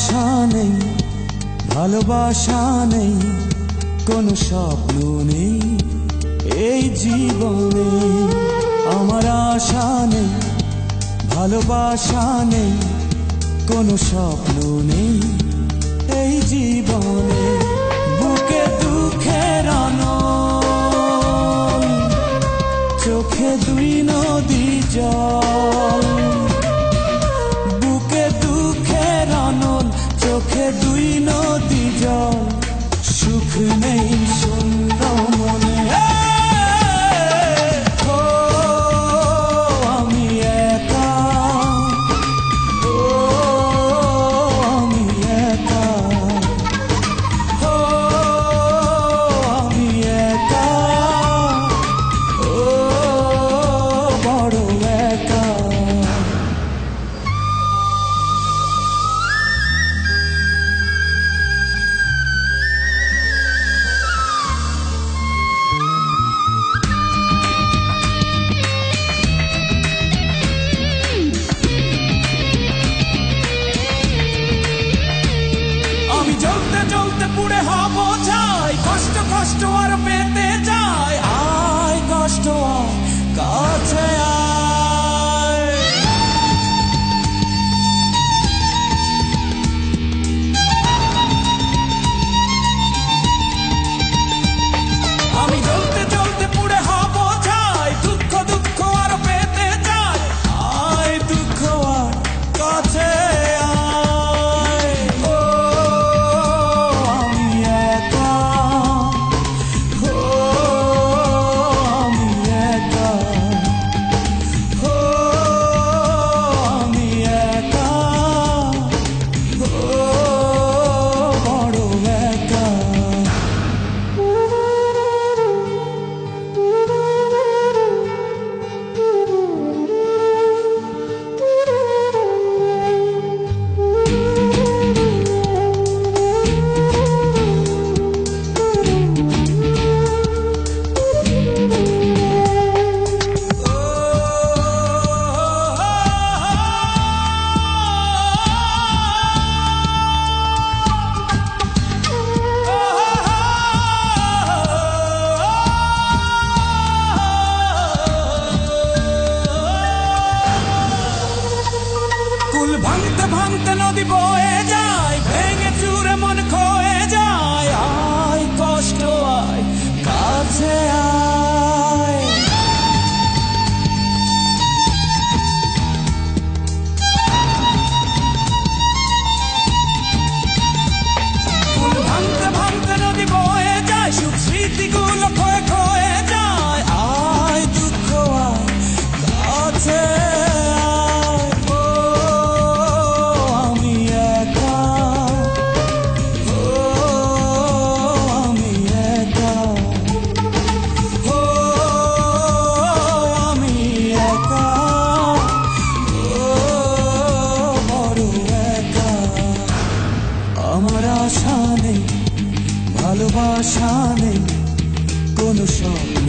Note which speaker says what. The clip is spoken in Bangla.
Speaker 1: আশা নেই, ভালোবাসা নেই, কোনো স্বপ্ন নেই। এই জীবনে আমার আশা নেই, ভালোবাসা নেই, কোনো স্বপ্ন নেই। এই জীবনে বুকে দুঃখের চোখে দুই নদী gosto, gosto, oro, PT. কুল ভাঙতে ভাঙতে নদী বয়ে the song.